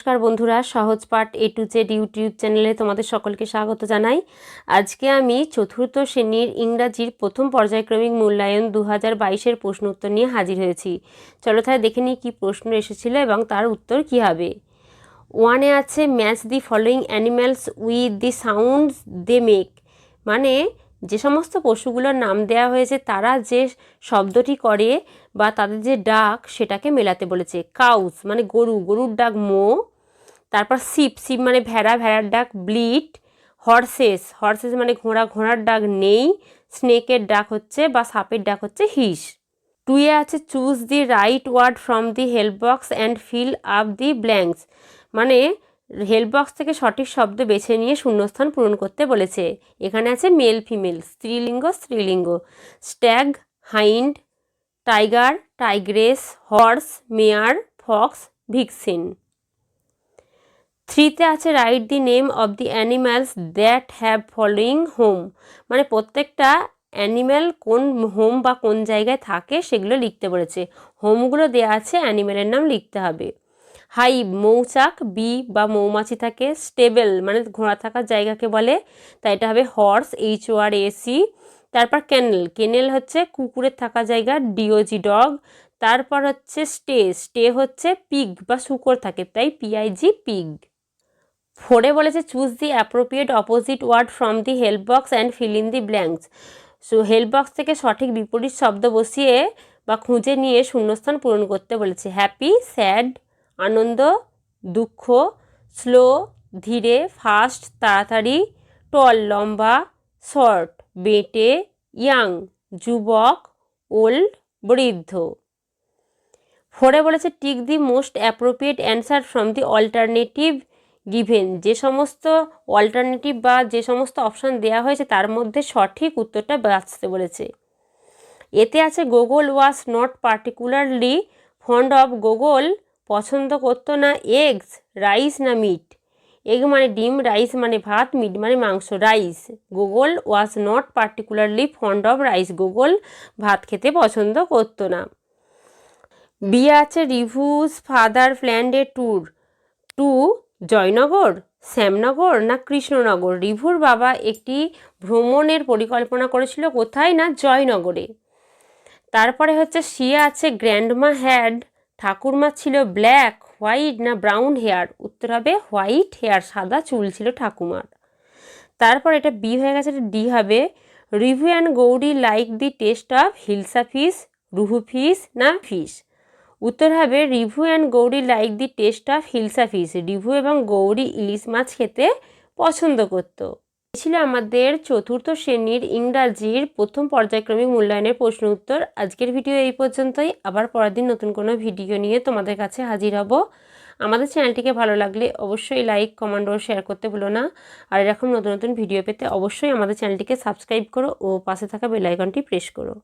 নমস্কার বন্ধুরা, সহজ পাঠ এ টু জেড ইউটিউব চ্যানেলে তোমাদের সকলকে স্বাগত জানাই। আজকে আমি চতুর্থ শ্রেণির ইংরাজির প্রথম পর্যায়ক্রমিক মূল্যায়ন দু হাজার বাইশের প্রশ্ন উত্তর নিয়ে হাজির হয়েছি। চলো তাহলে দেখে নিই কী প্রশ্ন এসেছিল এবং তার উত্তর কী হবে। ওয়ানে আছে match the following animals with the sounds they make মানে যে সমস্ত পশুগুলোর নাম দেওয়া হয়েছে, তারা যে শব্দটি করে বা তাদের যে ডাক সেটাকে মেলাতে বলেছে। কাউস মানে গরু, গরুর ডাক মো তারপর সিপ সিপ মানে ভেড়া, ভেড়ার ডাক ব্লিট, হর্সেস হর্সেস মানে ঘোড়া, ঘোড়ার ডাক নেই, স্নেকের ডাক হচ্ছে বা সাপের ডাক হচ্ছে হিস টুয়ে আছে choose the right word from the help box and fill up the blanks মানে হেল্প বক্স থেকে সঠিক শব্দ বেছে নিয়ে শূন্যস্থান পূরণ করতে বলেছে। এখানে আছে মেল, ফিমেল, স্ত্রীলিঙ্গ স্ত্রীলিঙ্গ, stag, hind, tiger, tigress, horse, mare, fox, vixen. থ্রিতে আছে write the name of the animals that have following home. মানে প্রত্যেকটা অ্যানিম্যাল কোন হোম বা কোন জায়গায় থাকে সেগুলো লিখতে বলেছে। হোমগুলো দেওয়া আছে, অ্যানিম্যালের নাম লিখতে হবে। হাইব মৌচাক, বি বা মৌমাছি থাকে, স্টেবল মানে ঘোড়া থাকার জায়গাকে বলে। তাই এটা হবে horse, H O R S E তারপর ক্যানেল কেনেল হচ্ছে কুকুরের থাকা জায়গা, ডিওজি ডগ। তারপর হচ্ছে স্টে স্টে হচ্ছে পিগ বা শুকর থাকে, তাই পিআইজি পিগ। ফোরে বলেছে choose the appropriate opposite word from the help box and fill in the blanks so help box থেকে সঠিক বিপরীত শব্দ বসিয়ে বা খুঁজে নিয়ে শূন্যস্থান পূরণ করতে বলেছে। হ্যাপি স্যাড আনন্দ, দুঃখ স্লো ধীরে ফাস্ট তাড়াতাড়ি টল লম্বা শর্ট বেটে ইয়াং যুবক ওল্ড বৃদ্ধ। ফোরে বলেছে tick the most appropriate answer from the alternative given যে সমস্ত অল্টারনেটিভ বা যে সমস্ত অপশান দেওয়া হয়েছে, তার মধ্যে সঠিক উত্তরটা বাঁচতে বলেছে। এতে আছে Gogol was not particularly fond of Gogol পছন্দ করতো না এগস রাইস না মিট এগ মানে ডিম রাইস মানে ভাত মিট মানে মাংস rice Gogol was not particularly fond of rice Gogol ভাত খেতে পছন্দ করতো না। বি আছে Rivu's father planned a tour to Joynagar, Shyamnagar না কৃষ্ণনগর? রিভুর বাবা একটি ভ্রমণের পরিকল্পনা করেছিল কোথায় না জয়নগরে। তারপরে হচ্ছে শিয়া আছে গ্র্যান্ডমা হ্যাড, ঠাকুরমা ছিল ব্ল্যাক, হোয়াইট না ব্রাউন হেয়ার? উত্তর হবে হোয়াইট হেয়ার, সাদা চুল ছিল ঠাকুমার। তারপর এটা বি হয়ে গেছে, এটা ডি হবে Rivu and Gauri like the taste of hilsa fish rohu fish না ফিশ উত্তর হবে Rivu and Gauri like the taste of hilsa fish Rivu এবং গৌরী ইলিশ মাছ খেতে পছন্দ করতো। ছিল আমাদের চতুর্থ শ্রেণির ইংরাজির প্রথম পর্যায়ক্রমিক মূল্যায়নের প্রশ্ন উত্তর। আজকের ভিডিও এই পর্যন্তই। আবার পরের দিন নতুন কোনো ভিডিও নিয়ে তোমাদের কাছে হাজির হব। আমাদের চ্যানেলটিকে ভালো লাগলে অবশ্যই লাইক কমেন্ট ও শেয়ার করতে ভুলো না। আর এরকম নতুন নতুন ভিডিও পেতে অবশ্যই আমাদের চ্যানেলটিকে সাবস্ক্রাইব করো ও পাশে থাকা বেল আইকনটি প্রেস করো।